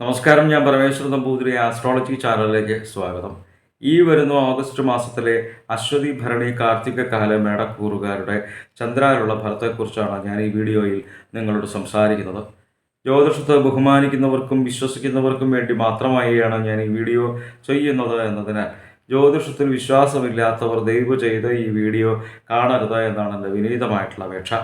നമസ്കാരം ഞാൻ പരമേശ്വര നമ്പൂതിരി ആസ്ട്രോളജി ചാനലിലേക്ക് സ്വാഗതം. ഈ വരുന്ന ഓഗസ്റ്റ് മാസത്തിലെ അശ്വതി ഭരണി കാർത്തിക കാല മേടക്കൂറുകാരുടെ ചന്ദ്രാലുള്ള ഫലത്തെക്കുറിച്ചാണ് ഞാൻ ഈ വീഡിയോയിൽ നിങ്ങളോട് സംസാരിക്കുന്നത്. ജ്യോതിഷത്തെ ബഹുമാനിക്കുന്നവർക്കും വിശ്വസിക്കുന്നവർക്കും വേണ്ടി മാത്രമായാണ് ഞാൻ ഈ വീഡിയോ ചെയ്യുന്നത് എന്നതിനാൽ ജ്യോതിഷത്തിൽ വിശ്വാസമില്ലാത്തവർ ദയവ് ചെയ്ത് ഈ വീഡിയോ കാണരുത് എന്നാണ് എന്റെ വിനീതമായിട്ടുള്ള അപേക്ഷ.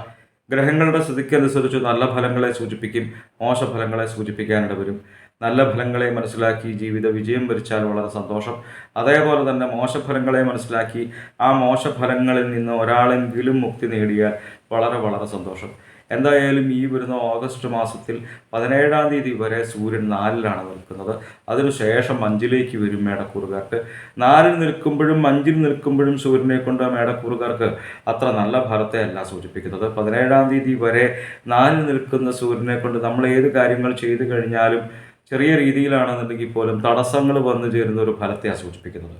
ഗ്രഹങ്ങളുടെ സ്ഥിതിക്കനുസരിച്ച് നല്ല ഫലങ്ങളെ സൂചിപ്പിക്കും മോശഫലങ്ങളെ സൂചിപ്പിക്കാനിട വരും നല്ല ഫലങ്ങളെ മനസ്സിലാക്കി ജീവിത വിജയം വരിച്ചാൽ വളരെ സന്തോഷം. അതേപോലെ തന്നെ മോശഫലങ്ങളെ മനസ്സിലാക്കി ആ മോശഫലങ്ങളിൽ നിന്ന് ഒരാളെങ്കിലും മുക്തി നേടിയാൽ വളരെ വളരെ സന്തോഷം. എന്തായാലും ഈ വരുന്ന ഓഗസ്റ്റ് മാസത്തിൽ പതിനേഴാം തീയതി വരെ സൂര്യൻ നാലിലാണ് നിൽക്കുന്നത്. അതിനുശേഷം അഞ്ചിലേക്ക് വരും മേടക്കൂറുകാർക്ക്. നാലിൽ നിൽക്കുമ്പോഴും അഞ്ചിൽ നിൽക്കുമ്പോഴും സൂര്യനെ കൊണ്ട് മേടക്കൂറുകാർക്ക് അത്ര നല്ല ഫലത്തെ അല്ല സൂചിപ്പിക്കുന്നത്. പതിനേഴാം തീയതി വരെ നാലിൽ നിൽക്കുന്ന സൂര്യനെ കൊണ്ട് നമ്മൾ ഏത് കാര്യങ്ങൾ ചെയ്തു കഴിഞ്ഞാലും ചെറിയ രീതിയിലാണെന്നുണ്ടെങ്കിൽ പോലും തടസ്സങ്ങൾ വന്നു ചേരുന്ന ഒരു ഫലത്തെയാണ് സൂചിപ്പിക്കുന്നത്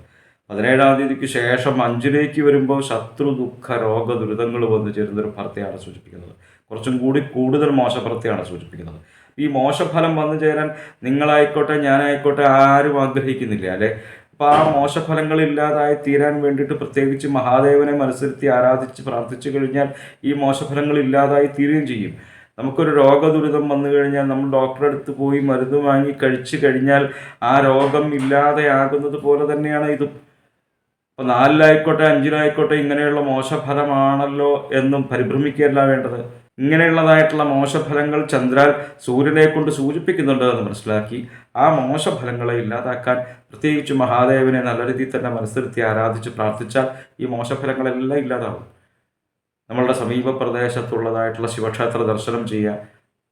പതിനേഴാം തീയതിക്ക് ശേഷം അഞ്ചിലേക്ക് വരുമ്പോൾ ശത്രു ദുഃഖ രോഗ ദുരിതങ്ങൾ വന്നു ചേരുന്ന ഒരു ഫലത്തെയാണ് സൂചിപ്പിക്കുന്നത്. കുറച്ചും കൂടി കൂടുതൽ മോശഫലത്തെയാണ് സൂചിപ്പിക്കുന്നത്. ഈ മോശഫലം വന്നു ചേരാൻ നിങ്ങളായിക്കോട്ടെ ഞാനായിക്കോട്ടെ ആരും ആഗ്രഹിക്കുന്നില്ല അല്ലെ? അപ്പോൾ ആ മോശഫലങ്ങൾ ഇല്ലാതായി തീരാൻ വേണ്ടിയിട്ട് പ്രത്യേകിച്ച് മഹാദേവനെ മനസ്സിരുത്തി ആരാധിച്ച് പ്രാർത്ഥിച്ചു കഴിഞ്ഞാൽ ഈ മോശഫലങ്ങൾ ഇല്ലാതായി തീരുകയും ചെയ്യും. നമുക്കൊരു രോഗദുരിതം വന്നു കഴിഞ്ഞാൽ നമ്മൾ ഡോക്ടറെ അടുത്ത് പോയി മരുന്ന് വാങ്ങി കഴിച്ചു കഴിഞ്ഞാൽ ആ രോഗം ഇല്ലാതെയാകുന്നത് പോലെ തന്നെയാണ് ഇതും. അപ്പോൾ നാലിലായിക്കോട്ടെ അഞ്ചിലായിക്കോട്ടെ ഇങ്ങനെയുള്ള മോശഫലമാണല്ലോ എന്നും പരിഭ്രമിക്കുകയല്ല വേണ്ടത്. ഇങ്ങനെയുള്ളതായിട്ടുള്ള മോശഫലങ്ങൾ ചന്ദ്രാൽ സൂര്യനെ കൊണ്ട് സൂചിപ്പിക്കുന്നുണ്ട് എന്ന് മനസ്സിലാക്കി. ആ മോശഫലങ്ങളെ ഇല്ലാതാക്കാൻ പ്രത്യേകിച്ച് മഹാദേവനെ നല്ല രീതിയിൽ തന്നെ മനസ്സിരുത്തി ആരാധിച്ച് പ്രാർത്ഥിച്ചാൽ ഈ മോശഫലങ്ങളെല്ലാം ഇല്ലാതാവും. നമ്മളുടെ സമീപ പ്രദേശത്തുള്ളതായിട്ടുള്ള ശിവക്ഷേത്ര ദർശനം ചെയ്യുക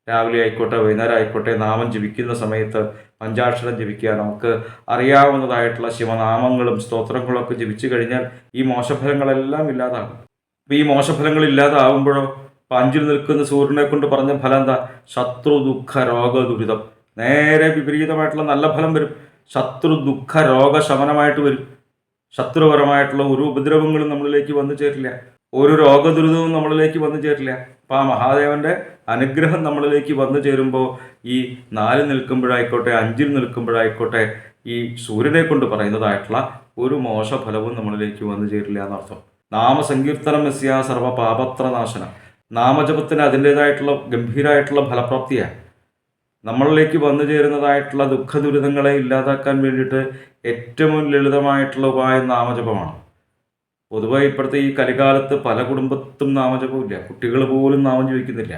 രാവിലെ ആയിക്കോട്ടെ വൈകുന്നേരം ആയിക്കോട്ടെ നാമം ജപിക്കുന്ന സമയത്ത് പഞ്ചാക്ഷരം ജപിക്കുക നമുക്ക് അറിയാവുന്നതായിട്ടുള്ള ശിവനാമങ്ങളും സ്തോത്രങ്ങളും ഒക്കെ ജപിച്ചു കഴിഞ്ഞാൽ ഈ മോശഫലങ്ങളെല്ലാം ഇല്ലാതാകും. അപ്പോൾ ഈ മോശഫലങ്ങൾ ഇല്ലാതാവുമ്പോഴോ ഇപ്പം അഞ്ചിൽ നിൽക്കുന്ന സൂര്യനെ കൊണ്ട് പറഞ്ഞ ഫലം എന്താ? ശത്രു ദുഃഖ രോഗ ദുരിതം. നേരെ വിപരീതമായിട്ടുള്ള നല്ല ഫലം വരും. ശത്രു ദുഃഖ രോഗ ശമനമായിട്ട് വരും. ശത്രുപരമായിട്ടുള്ള ഒരു ഉപദ്രവങ്ങളും നമ്മളിലേക്ക് വന്നു ചേരില്ല. ഒരു രോഗദുരിതവും നമ്മളിലേക്ക് വന്നു ചേരില്ല. അപ്പം ആ മഹാദേവന്റെ അനുഗ്രഹം നമ്മളിലേക്ക് വന്നു ചേരുമ്പോൾ ഈ നാല് നിൽക്കുമ്പോഴായിക്കോട്ടെ അഞ്ചിൽ നിൽക്കുമ്പോഴായിക്കോട്ടെ ഈ സൂര്യനെ കൊണ്ട് പറയുന്നതായിട്ടുള്ള ഒരു മോശഫലവും നമ്മളിലേക്ക് വന്നു ചേരില്ല എന്നർത്ഥം. നാമസങ്കീർത്തനം എസ്യ സർവ പാപത്ര നാശന നാമജപത്തിന് അതിന്റെതായിട്ടുള്ള ഗംഭീരമായിട്ടുള്ള ഫലപ്രാപ്തിയാണ് നമ്മളിലേക്ക് വന്നു ചേരുന്നതായിട്ടുള്ള ദുഃഖ ദുരിതങ്ങളെ ഇല്ലാതാക്കാൻ വേണ്ടിയിട്ട് ഏറ്റവും ലളിതമായിട്ടുള്ള ഉപായം നാമജപമാണ്. പൊതുവെ ഇപ്പോഴത്തെ ഈ കലികാലത്ത് പല കുടുംബത്തും നാമജപമില്ല. കുട്ടികൾ പോലും നാമം ജപിക്കുന്നില്ല.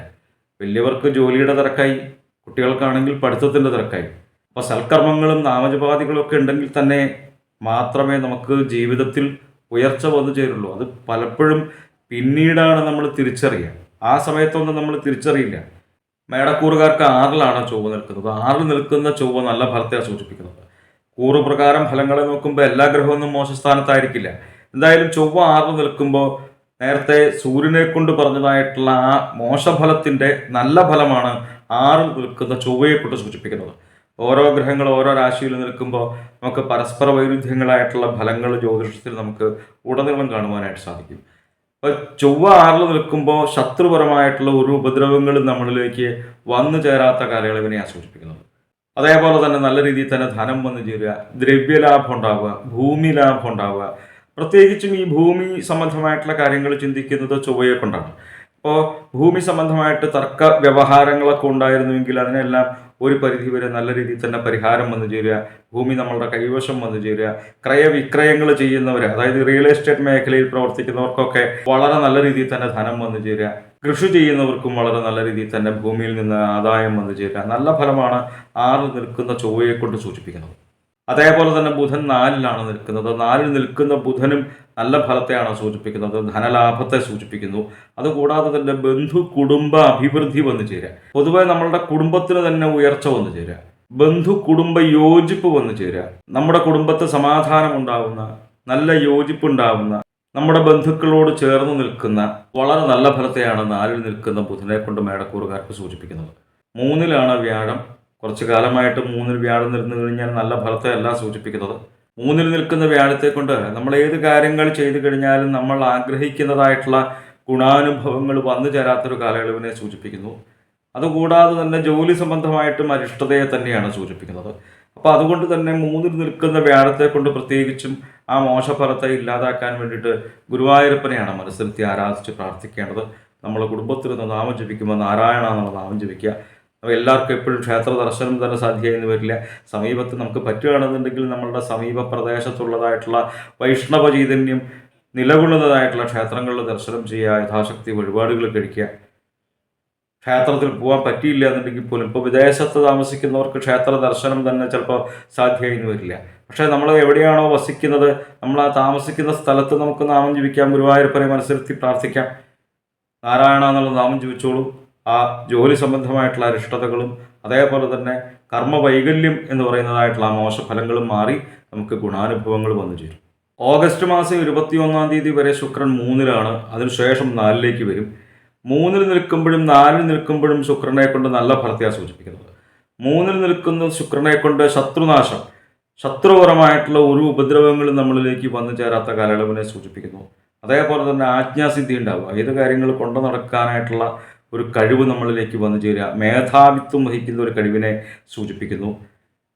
വലിയവർക്ക് ജോലിയുടെ തിരക്കായി കുട്ടികൾക്കാണെങ്കിൽ പഠിത്തത്തിന്റെ തിരക്കായി. അപ്പോൾ സൽക്കർമ്മങ്ങളും നാമജപാദികളൊക്കെ ഉണ്ടെങ്കിൽ തന്നെ മാത്രമേ നമുക്ക് ജീവിതത്തിൽ ഉയർച്ച വന്നു ചേരുള്ളൂ. അത് പലപ്പോഴും പിന്നീടാണ് നമ്മൾ തിരിച്ചറിയുക. ആ സമയത്തൊന്നും നമ്മൾ തിരിച്ചറിയില്ല. മേടക്കൂറുകാർക്ക് ആറിലാണ് ചൊവ്വ നിൽക്കുന്നത്. ആറിൽ നിൽക്കുന്ന ചൊവ്വ നല്ല ഫലത്തെയാണ് സൂചിപ്പിക്കുന്നത് കൂറുപ്രകാരം ഫലങ്ങളെ നോക്കുമ്പോൾ എല്ലാ ഗ്രഹമൊന്നും മോശസ്ഥാനത്തായിരിക്കില്ല. എന്തായാലും ചൊവ്വ ആറ് നിൽക്കുമ്പോൾ നേരത്തെ സൂര്യനെ കൊണ്ട് പറഞ്ഞതായിട്ടുള്ള ആ മോശഫലത്തിന്റെ നല്ല ഫലമാണ് ആറിൽ നിൽക്കുന്ന ചൊവ്വയെ കൊണ്ട് സൂചിപ്പിക്കുന്നത്. ഓരോ ഗ്രഹങ്ങൾ ഓരോ രാശിയിൽ നിൽക്കുമ്പോൾ നമുക്ക് പരസ്പര വൈരുദ്ധ്യങ്ങളായിട്ടുള്ള ഫലങ്ങൾ ജ്യോതിഷത്തിൽ നമുക്ക് ഉടനീളം കാണുവാനായിട്ട് സാധിക്കും. അപ്പോൾ ചൊവ്വ ആറിൽ നിൽക്കുമ്പോൾ ശത്രുപരമായിട്ടുള്ള ഒരു ഉപദ്രവങ്ങളും നമ്മളിലേക്ക് വന്നു ചേരാത്ത കാലയളവിനെയാണ് സൂചിപ്പിക്കുന്നത്. അതേപോലെ തന്നെ നല്ല രീതിയിൽ തന്നെ ധനം വന്നു ചേരുക ദ്രവ്യലാഭം ഉണ്ടാവുക ഭൂമി ലാഭം ഉണ്ടാവുക പ്രത്യേകിച്ചും ഈ ഭൂമി സംബന്ധമായിട്ടുള്ള കാര്യങ്ങൾ ചിന്തിക്കുന്നത് ചൊവ്വയെ കൊണ്ടാണ് അപ്പോൾ ഭൂമി സംബന്ധമായിട്ട് തർക്ക വ്യവഹാരങ്ങളൊക്കെ ഉണ്ടായിരുന്നുവെങ്കിൽ അതിനെല്ലാം ഒരു പരിധി വരെ നല്ല രീതിയിൽ തന്നെ പരിഹാരം വന്നു ചേരുക ഭൂമി നമ്മളുടെ കൈവശം വന്നു ചേരുക ക്രയവിക്രയങ്ങൾ ചെയ്യുന്നവർ അതായത് റിയൽ എസ്റ്റേറ്റ് മേഖലയിൽ പ്രവർത്തിക്കുന്നവർക്കൊക്കെ വളരെ നല്ല രീതിയിൽ തന്നെ ധനം വന്നു ചേരുക കൃഷി ചെയ്യുന്നവർക്കും വളരെ നല്ല രീതിയിൽ തന്നെ ഭൂമിയിൽ നിന്ന് ആദായം വന്നു ചേരുക നല്ല ഫലമാണ് ആറ് നിൽക്കുന്ന ചൊവ്വയെ കൊണ്ട് സൂചിപ്പിക്കുന്നത്. അതേപോലെ തന്നെ ബുധൻ നാലിലാണ് നിൽക്കുന്നത്. നാലിൽ നിൽക്കുന്ന ബുധനും നല്ല ഫലത്തെയാണ് സൂചിപ്പിക്കുന്നത്. ധനലാഭത്തെ സൂചിപ്പിക്കുന്നു. അതുകൂടാതെ തന്നെ ബന്ധു കുടുംബ അഭിവൃദ്ധി വന്നു ചേരുക. പൊതുവെ നമ്മളുടെ കുടുംബത്തിന് തന്നെ ഉയർച്ച വന്നു ചേരുക. ബന്ധു കുടുംബ യോജിപ്പ് വന്നു ചേരുക. നമ്മുടെ കുടുംബത്തെ സമാധാനം ഉണ്ടാവുന്ന നല്ല യോജിപ്പ് ഉണ്ടാവുന്ന നമ്മുടെ ബന്ധുക്കളോട് ചേർന്ന് നിൽക്കുന്ന വളരെ നല്ല ഫലത്തെയാണ് നാലിൽ നിൽക്കുന്ന ബുധനെ കൊണ്ട് മേടക്കൂറുകാർക്ക് സൂചിപ്പിക്കുന്നത്. മൂന്നിലാണ് വ്യാഴം. കുറച്ചു കാലമായിട്ട് മൂന്നിൽ വ്യാഴം നിന്നു കഴിഞ്ഞാൽ നല്ല ഫലത്തെ അല്ല സൂചിപ്പിക്കുന്നത്. മൂന്നിൽ നിൽക്കുന്ന വ്യാഴത്തെ കൊണ്ട് നമ്മൾ ഏത് കാര്യങ്ങൾ ചെയ്തു കഴിഞ്ഞാലും നമ്മൾ ആഗ്രഹിക്കുന്നതായിട്ടുള്ള ഗുണാനുഭവങ്ങൾ വന്നു ചേരാത്തൊരു കാലയളവിനെ സൂചിപ്പിക്കുന്നു. അതുകൂടാതെ തന്നെ ജോലി സംബന്ധമായിട്ടും അരിഷ്ടതയെ തന്നെയാണ് സൂചിപ്പിക്കുന്നത്. അപ്പോൾ അതുകൊണ്ട് തന്നെ മൂന്നിൽ നിൽക്കുന്ന വ്യാഴത്തെ കൊണ്ട് പ്രത്യേകിച്ചും ആ മോശഫലത്തെ ഇല്ലാതാക്കാൻ വേണ്ടിയിട്ട് ഗുരുവായൂരപ്പനെയാണ് മനസ്സിലെത്തി ആരാധിച്ച് പ്രാർത്ഥിക്കേണ്ടത്. നമ്മൾ കുടുംബത്തിൽ നിന്ന് നാമം ജപിക്കുമ്പോൾ നാരായണ എന്നുള്ള നാമം ജപിക്കുക. അപ്പോൾ എല്ലാവർക്കും എപ്പോഴും ക്ഷേത്ര ദർശനം തന്നെ സാധ്യമായിരുന്നു വരില്ല. സമീപത്ത് നമുക്ക് പറ്റുകയാണെന്നുണ്ടെങ്കിൽ നമ്മളുടെ സമീപ പ്രദേശത്തുള്ളതായിട്ടുള്ള വൈഷ്ണവ ചൈതന്യം നിലകൊള്ളുന്നതായിട്ടുള്ള ക്ഷേത്രങ്ങളിൽ ദർശനം ചെയ്യുക യഥാശക്തി വഴിപാടുകൾ കഴിക്കുക ക്ഷേത്രത്തിൽ പോകാൻ പറ്റിയില്ല എന്നുണ്ടെങ്കിൽ പോലും ഇപ്പോൾ വിദേശത്ത് താമസിക്കുന്നവർക്ക് ക്ഷേത്ര ദർശനം തന്നെ ചിലപ്പോൾ സാധ്യമായിരുന്നു വരില്ല. പക്ഷേ നമ്മൾ എവിടെയാണോ വസിക്കുന്നത് നമ്മൾ ആ താമസിക്കുന്ന സ്ഥലത്ത് നമുക്ക് നാമം ജീവിക്കാം ഗുരുവായൂരപ്പനെ മനസ്സിലെത്തി പ്രാർത്ഥിക്കാം. നാരായണ എന്നുള്ള നാമം ജപിച്ചോളൂ ആ ജോലി സംബന്ധമായിട്ടുള്ള അരിഷ്ടതകളും അതേപോലെ തന്നെ കർമ്മ വൈകല്യം എന്ന് പറയുന്നതായിട്ടുള്ള ആ മോശഫലങ്ങളും മാറി നമുക്ക് ഗുണാനുഭവങ്ങൾ വന്നു ചേരും. ഓഗസ്റ്റ് മാസം ഇരുപത്തി ഒന്നാം തീയതി വരെ ശുക്രൻ മൂന്നിലാണ്. അതിനുശേഷം നാലിലേക്ക് വരും. മൂന്നിൽ നിൽക്കുമ്പോഴും നാലിൽ നിൽക്കുമ്പോഴും ശുക്രനെ കൊണ്ട് നല്ല ഫലത്തെയാണ് സൂചിപ്പിക്കുന്നത്. മൂന്നിൽ നിൽക്കുന്ന ശുക്രനെ കൊണ്ട് ശത്രുനാശം ശത്രുപരമായിട്ടുള്ള ഒരു ഉപദ്രവങ്ങളും നമ്മളിലേക്ക് വന്നു ചേരാത്ത കാലയളവിനെ സൂചിപ്പിക്കുന്നു. അതേപോലെ തന്നെ ആജ്ഞാസിദ്ധി ഉണ്ടാവുക. ഏത് കാര്യങ്ങൾ കൊണ്ടു നടക്കാനായിട്ടുള്ള ഒരു കഴിവ് നമ്മളിലേക്ക് വന്നു ചേരുക. മേധാവിത്വം വഹിക്കുന്ന ഒരു കഴിവിനെ സൂചിപ്പിക്കുന്നു.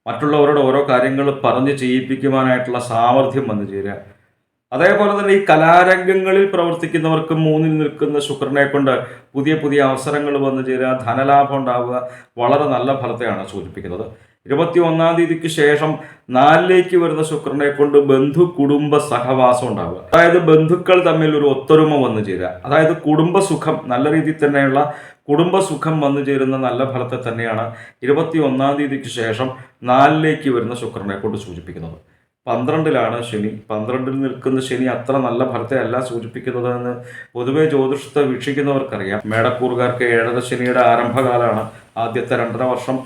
മറ്റുള്ളവരോട് ഓരോ കാര്യങ്ങൾ പറഞ്ഞ് ചെയ്യിപ്പിക്കുവാനായിട്ടുള്ള സാമർഥ്യം വന്നു ചേരുക. അതേപോലെ തന്നെ ഈ കലാരംഗങ്ങളിൽ പ്രവർത്തിക്കുന്നവർക്ക് മൂന്നിൽ നിൽക്കുന്ന ശുക്രനെ കൊണ്ട് പുതിയ പുതിയ അവസരങ്ങൾ വന്നു ചേരുക. ധനലാഭം ഉണ്ടാവുക. വളരെ നല്ല ഫലത്തെയാണ് സൂചിപ്പിക്കുന്നത്. ഇരുപത്തി ഒന്നാം തീയതിക്ക് ശേഷം നാലിലേക്ക് വരുന്ന ശുക്രനെ കൊണ്ട് ബന്ധു കുടുംബ സഹവാസം ഉണ്ടാവുക. അതായത് ബന്ധുക്കൾ തമ്മിൽ ഒരു ഒത്തൊരുമ വന്നു ചേരുക. അതായത് കുടുംബ സുഖം നല്ല രീതിയിൽ തന്നെയുള്ള കുടുംബസുഖം വന്നു ചേരുന്ന നല്ല ഫലത്തെ തന്നെയാണ് ഇരുപത്തി ഒന്നാം തീയതിക്ക് ശേഷം നാലിലേക്ക് വരുന്ന ശുക്രനെ കൊണ്ട് സൂചിപ്പിക്കുന്നത്. പന്ത്രണ്ടിലാണ് ശനി. പന്ത്രണ്ടിൽ നിൽക്കുന്ന ശനി അത്ര നല്ല ഫലത്തെ അല്ല സൂചിപ്പിക്കുന്നത് എന്ന് പൊതുവെ ജ്യോതിഷത്തെ വീക്ഷിക്കുന്നവർക്കറിയാം. മേടക്കൂറുകാർക്ക് ഏഴര ശനിയുടെ ആരംഭകാലമാണ് ആദ്യത്തെ രണ്ടര വർഷം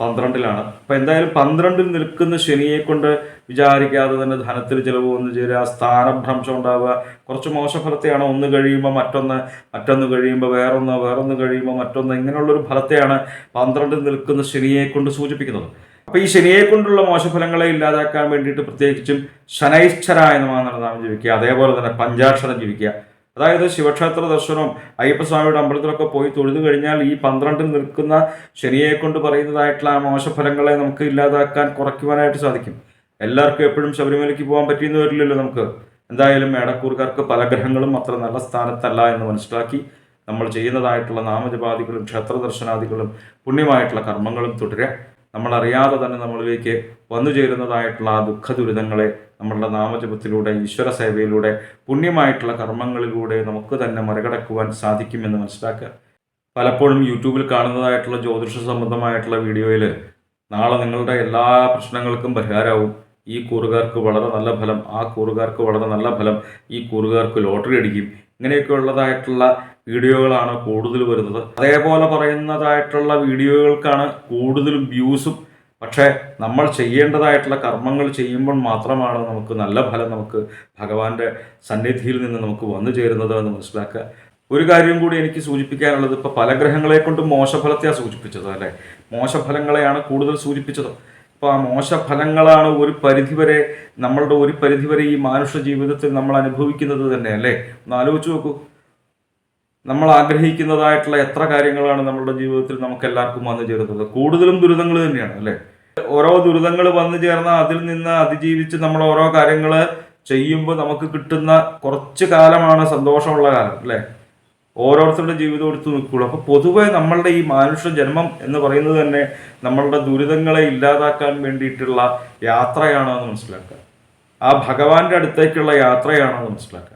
പന്ത്രണ്ടിലാണ്. അപ്പം എന്തായാലും പന്ത്രണ്ടിൽ നിൽക്കുന്ന ശനിയെ കൊണ്ട് വിചാരിക്കാതെ തന്നെ ധനത്തിൽ ചിലവ് വന്നു ചേരുക സ്ഥാനഭ്രംശം ഉണ്ടാവുക. കുറച്ച് മോശഫലത്തെയാണ് ഒന്ന് കഴിയുമ്പോൾ മറ്റൊന്ന് മറ്റൊന്ന് കഴിയുമ്പോൾ വേറൊന്ന് വേറൊന്ന് കഴിയുമ്പോൾ മറ്റൊന്ന്. ഇങ്ങനെയുള്ളൊരു ഫലത്തെയാണ് പന്ത്രണ്ടിൽ നിൽക്കുന്ന ശനിയെ കൊണ്ട് സൂചിപ്പിക്കുന്നത്. അപ്പോൾ ഈ ശനിയെ കൊണ്ടുള്ള മോശഫലങ്ങളെ ഇല്ലാതാക്കാൻ വേണ്ടിയിട്ട് പ്രത്യേകിച്ചും ശനൈശ്വരായ നമാണെന്നാണ് നാം ജീവിക്കുക. അതേപോലെ തന്നെ പഞ്ചാക്ഷരം ജീവിക്കുക. അതായത് ശിവക്ഷേത്ര ദർശനം അയ്യപ്പസ്വാമിയുടെ അമ്പലത്തിലൊക്കെ പോയി തൊഴുതു കഴിഞ്ഞാൽ ഈ പന്ത്രണ്ടിൽ നിൽക്കുന്ന ശരിയെ കൊണ്ട് പറയുന്നതായിട്ടുള്ള ആ മോശഫലങ്ങളെ നമുക്ക് ഇല്ലാതാക്കാൻ കുറയ്ക്കുവാനായിട്ട് സാധിക്കും. എല്ലാവർക്കും എപ്പോഴും ശബരിമലയ്ക്ക് പോകാൻ പറ്റിയെന്ന് വരില്ലല്ലോ നമുക്ക്. എന്തായാലും മേടക്കൂർക്കാർക്ക് പല ഗ്രഹങ്ങളും അത്ര നല്ല സ്ഥാനത്തല്ല എന്ന് മനസ്സിലാക്കി നമ്മൾ ചെയ്യുന്നതായിട്ടുള്ള നാമജപാദികളും ക്ഷേത്ര ദർശനാദികളും പുണ്യമായിട്ടുള്ള കർമ്മങ്ങളും തുടരുക. നമ്മളറിയാതെ തന്നെ നമ്മളിലേക്ക് വന്നു ചേരുന്നതായിട്ടുള്ള ആ ദുഃഖ ദുരിതങ്ങളെ നമ്മളുടെ നാമജപത്തിലൂടെ ഈശ്വര സേവയിലൂടെ പുണ്യമായിട്ടുള്ള കർമ്മങ്ങളിലൂടെ നമുക്ക് തന്നെ മറികടക്കുവാൻ സാധിക്കുമെന്ന് മനസ്സിലാക്കുക. പലപ്പോഴും യൂട്യൂബിൽ കാണുന്നതായിട്ടുള്ള ജ്യോതിഷ സംബന്ധമായിട്ടുള്ള വീഡിയോയിൽ നാളെ നിങ്ങളുടെ എല്ലാ പ്രശ്നങ്ങൾക്കും പരിഹാരമാവും. ഈ കൂറുകാർക്ക് വളരെ നല്ല ഫലം ആ കൂറുകാർക്ക് വളരെ നല്ല ഫലം ഈ കൂറുകാർക്ക് ലോട്ടറി അടിക്കും. ഇങ്ങനെയൊക്കെ ഉള്ളതായിട്ടുള്ള വീഡിയോകളാണ് കൂടുതൽ വരുന്നത്. അതേപോലെ പറയുന്നതായിട്ടുള്ള വീഡിയോകൾക്കാണ് കൂടുതലും വ്യൂസും. പക്ഷേ നമ്മൾ ചെയ്യേണ്ടതായിട്ടുള്ള കർമ്മങ്ങൾ ചെയ്യുമ്പോൾ മാത്രമാണ് നമുക്ക് നല്ല ഫലം നമുക്ക് ഭഗവാന്റെ സന്നിധിയിൽ നിന്ന് നമുക്ക് വന്നു ചേരുന്നത് എന്ന് മനസ്സിലാക്കുക. ഒരു കാര്യം കൂടി എനിക്ക് സൂചിപ്പിക്കാനുള്ളത് ഇപ്പോൾ പല ഗ്രഹങ്ങളെ കൊണ്ട് മോശഫലത്തെയാണ് സൂചിപ്പിച്ചത് അല്ലേ? മോശഫലങ്ങളെയാണ് കൂടുതൽ സൂചിപ്പിച്ചത്. അപ്പോൾ ആ മോശഫലങ്ങളാണ് ഒരു പരിധിവരെ നമ്മളുടെ ഒരു പരിധിവരെ ഈ മനുഷ്യ ജീവിതത്തിൽ നമ്മൾ അനുഭവിക്കുന്നത് തന്നെ അല്ലേ? ഒന്ന് ആലോചിച്ച് നോക്കൂ. നമ്മൾ ആഗ്രഹിക്കുന്നതായിട്ടുള്ള എത്ര കാര്യങ്ങളാണ് നമ്മുടെ ജീവിതത്തിൽ നമുക്ക് എല്ലാവർക്കും വന്നു ചേരുന്നത്? കൂടുതലും ദുരിതങ്ങൾ തന്നെയാണ് അല്ലേ? ഓരോ ദുരിതങ്ങൾ വന്നു ചേർന്ന അതിൽ നിന്ന് അതിജീവിച്ച് നമ്മൾ ഓരോ കാര്യങ്ങൾ ചെയ്യുമ്പോൾ നമുക്ക് കിട്ടുന്ന കുറച്ച് കാലമാണ് സന്തോഷമുള്ള കാലം അല്ലേ? ഓരോരുത്തരുടെ ജീവിതം എടുത്ത് നിൽക്കുള്ളൂ. അപ്പോൾ പൊതുവെ നമ്മളുടെ ഈ മനുഷ്യ ജന്മം എന്ന് പറയുന്നത് തന്നെ നമ്മളുടെ ദുരിതങ്ങളെ ഇല്ലാതാക്കാൻ വേണ്ടിയിട്ടുള്ള യാത്രയാണോ എന്ന് മനസ്സിലാക്കുക. ആ ഭഗവാന്റെ അടുത്തേക്കുള്ള യാത്രയാണോ എന്ന് മനസ്സിലാക്കുക.